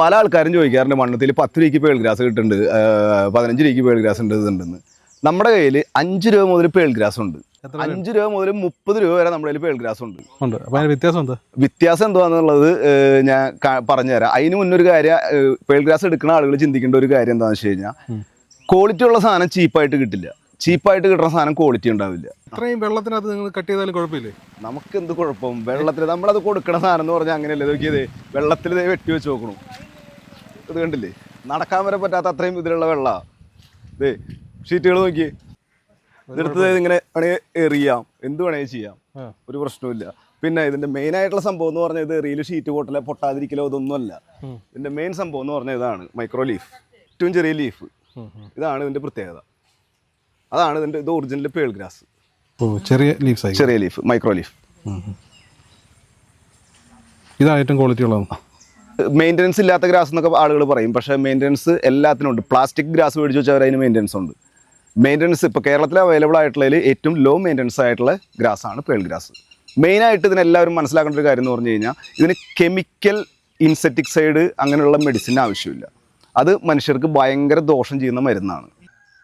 പല ആൾക്കാരും ചോദിക്കാറുണ്ട് മണ്ണത്തിൽ പത്ത് രൂപയ്ക്ക് പേൾ ഗ്രാസ് കിട്ടുന്നുണ്ട് പതിനഞ്ച് രൂപയ്ക്ക് പേൾ ഗ്രാസ് ഉണ്ട് ഇതുണ്ടെന്ന്. നമ്മുടെ കയ്യിൽ അഞ്ച് രൂപ മുതൽ പേൾ ഗ്രാസ് ഉണ്ട്. അഞ്ച് രൂപ മുതൽ മുപ്പത് രൂപ വരെ നമ്മുടെ കയ്യിൽ പേൾ ഗ്രാസ് ഉണ്ട്. വ്യത്യാസം എന്താ? വ്യത്യാസം എന്തുവാന്നുള്ളത് ഞാൻ പറഞ്ഞുതരാം. അതിന് മുന്നൊരു കാര്യം പേൾ ഗ്രാസ് എടുക്കുന്ന ആളുകൾ ചിന്തിക്കേണ്ട ഒരു കാര്യം എന്താണെന്ന് വെച്ച് കഴിഞ്ഞാൽ ക്വാളിറ്റി ഉള്ള സാധനം ചീപ്പായിട്ട് കിട്ടില്ല. ചീപ്പായിട്ട് കിട്ടുന്ന സാധനം ക്വാളിറ്റി ഉണ്ടാവില്ല. ഇത്രയും വെള്ളത്തിനകത്ത് നിങ്ങൾ കട്ട് ചെയ്താലും കുഴപ്പമില്ലേ? നമുക്ക് എന്ത് കുഴപ്പം? വെള്ളത്തിൽ നമ്മളത് കൊടുക്കണ സാധനം എന്ന് പറഞ്ഞാൽ അങ്ങനെയല്ലേ. നോക്കിയത് വെള്ളത്തിൽ വെട്ടി വെച്ച് നോക്കണു. ഇത് കണ്ടില്ലേ? നടക്കാൻ വരെ പറ്റാത്ത അത്രയും ഇതിലുള്ള വെള്ളമാണ് ദേ ഷീറ്റുകൾ നോക്കി ഇതെടുത്തത് ഇങ്ങനെ വേണമെങ്കിൽ എറിയാം. എന്ത് വേണമെങ്കിൽ ചെയ്യാം. ഒരു പ്രശ്നവുമില്ല. പിന്നെ ഇതിന്റെ മെയിൻ ആയിട്ടുള്ള സംഭവം എന്ന് പറഞ്ഞാൽ ഇത് എറിയിൽ ഷീറ്റ് പൊട്ടല പൊട്ടാതിരിക്കലോ ഇതൊന്നുമല്ല. ഇതിന്റെ മെയിൻ സംഭവം എന്ന് പറഞ്ഞാൽ ഇതാണ് മൈക്രോ ലീഫ് ഏറ്റവും ചെറിയ ലീഫ് ഇതാണ് ഇതിന്റെ പ്രത്യേകത. അതാണ് ഇതിന്റെ ഇത് ഒറിജിനൽ പേൾ ഗ്രാസ് ഓ ചെറിയ ലീഫ്സ് ആയി ചെറിയ ലീഫ് മൈക്രോ ലീഫ് ഇതാണ് ഏറ്റവും ക്വാളിറ്റി ഉള്ളത്. മെയിന്റനൻസ് ഇല്ലാത്ത ഗ്രാസ് എന്നൊക്കെ ആളുകൾ പറയും. പക്ഷേ മെയിന്റനൻസ് എല്ലാത്തിനും ഉണ്ട്. പ്ലാസ്റ്റിക് ഗ്രാസ് മേടിച്ച് വെച്ചാൽ അതിന് മെയിന്റനൻസ് ഉണ്ട്. മെയിന്റനൻസ് ഇപ്പോൾ കേരളത്തിൽ അവൈലബിൾ ആയിട്ടുള്ളതിൽ ഏറ്റവും ലോ മെയിന്റനൻസ് ആയിട്ടുള്ള ഗ്രാസ് ആണ് പേൾ ഗ്രാസ് മെയിനായിട്ട് ഇതിനെല്ലാവരും മനസ്സിലാക്കേണ്ട ഒരു കാര്യം എന്ന് പറഞ്ഞു കഴിഞ്ഞാൽ ഇതിന് കെമിക്കൽ ഇൻസെറ്റിക്സൈഡ് അങ്ങനെയുള്ള മെഡിസിൻ ആവശ്യമില്ല. അത് മനുഷ്യർക്ക് ഭയങ്കര ദോഷം ചെയ്യുന്ന മരുന്നാണ്.